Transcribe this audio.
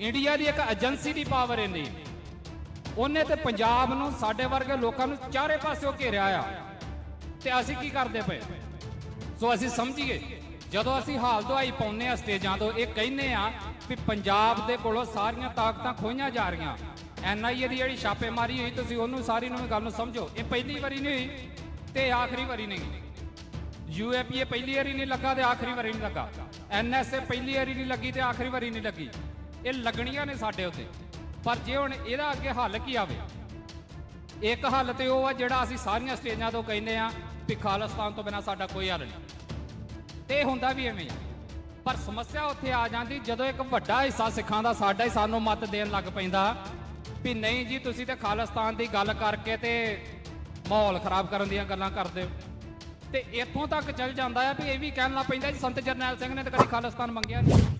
India ਦੀ ਇੱਕ agency ਦੀ power ਇੰਨੀ। ਉਹਨੇ ਤੇ ਪੰਜਾਬ ਨੂੰ, ਸਾਡੇ ਵਰਗੇ ਲੋਕਾਂ ਨੂੰ ਚਾਰੇ ਪਾਸਿਓਂ ਘੇਰਿਆ ਆ। ਤੇ ਅਸੀਂ ਕੀ ਕਰਦੇ ਪਏ? ਸੋ ਅਸੀਂ ਸਮਝੀਏ, ਜਦੋਂ ਅਸੀਂ ਹਾਲ ਦੁਆਈ ਪਾਉਨੇ ਆ ਸਟੇਜਾਂ ਤੋਂ, ਇਹ ਕਹਿੰਨੇ ਆ ਵੀ ਪੰਜਾਬ ਦੇ ਕੋਲੋਂ ਸਾਰੀਆਂ ਤਾਕਤਾਂ ਖੋਈਆਂ ਜਾ ਰਹੀਆਂ। ਐਨਆਈਏ ਦੀ ਜਿਹੜੀ ਛਾਪੇਮਾਰੀ ਹੋਈ, ਤੁਸੀਂ ਉਹਨੂੰ ਸਾਰੀ ਨੂੰ ਗੱਲ ਨੂੰ ਸਮਝੋ, ਇਹ ਪਹਿਲੀ ਵਾਰੀ ਨਹੀਂ ਹੋਈ ਤੇ ਆਖਰੀ ਵਾਰੀ ਨਹੀਂ। ਯੂਏਪੀਏ ਪਹਿਲੀ ਵਾਰੀ ਨਹੀਂ ਲੱਗਾ ਤੇ ਆਖਰੀ ਵਾਰੀ ਨਹੀਂ ਲੱਗਾ। ਐਨਐਸਏ ਪਹਿਲੀ ਵਾਰੀ ਨਹੀਂ ਲੱਗੀ ਤੇ ਆਖਰੀ ਵਾਰੀ ਨਹੀਂ ਲੱਗੀ। ਇਹ ਲੱਗਣੀਆਂ ਨੇ ਸਾਡੇ ਉੱਤੇ। ਪਰ ਜੇ ਹੁਣ ਇਹਦਾ ਅੱਗੇ ਹੱਲ ਕੀ ਆਵੇ? ਇੱਕ ਹੱਲ ਤੇ ਉਹ ਆ ਜਿਹੜਾ ਅਸੀਂ ਸਾਰੀਆਂ ਸਟੇਜਾਂ ਤੋਂ ਕਹਿੰਦੇ ਆ ਵੀ ਖਾਲਿਸਤਾਨ ਤੋਂ ਬਿਨਾ ਸਾਡਾ ਕੋਈ ਹੱਲ ਨਹੀਂ। ਤੇ ਇਹ ਹੁੰਦਾ ਵੀ ਐਵੇਂ ਪਰ ਸਮੱਸਿਆ ਉੱਥੇ ਆ ਜਾਂਦੀ ਜਦੋਂ ਇੱਕ ਵੱਡਾ ਹਿੱਸਾ ਸਿੱਖਾਂ ਦਾ ਸਾਡਾ ਹੀ ਸਾਨੂੰ ਮਤ ਦੇਣ ਲੱਗ ਪੈਂਦਾ ਵੀ ਨਹੀਂ ਜੀ, ਤੁਸੀਂ ਤੇ ਖਾਲਿਸਤਾਨ ਦੀ ਗੱਲ ਕਰਕੇ ਤੇ ਮਾਹੌਲ ਖਰਾਬ ਕਰਨ ਦੀਆਂ ਗੱਲਾਂ ਕਰਦੇ ਹੋ। ਤੇ ਇੱਥੋਂ ਤੱਕ ਚੱਲ ਜਾਂਦਾ ਆ ਵੀ ਇਹ ਵੀ ਕਹਿਣ ਲੱਗ ਪੈਂਦਾ ਜੀ, ਸੰਤ ਜਰਨੈਲ ਸਿੰਘ ਨੇ ਤਾਂ ਕਦੀ ਖਾਲਿਸਤਾਨ ਮੰਗਿਆ ਨਹੀਂ।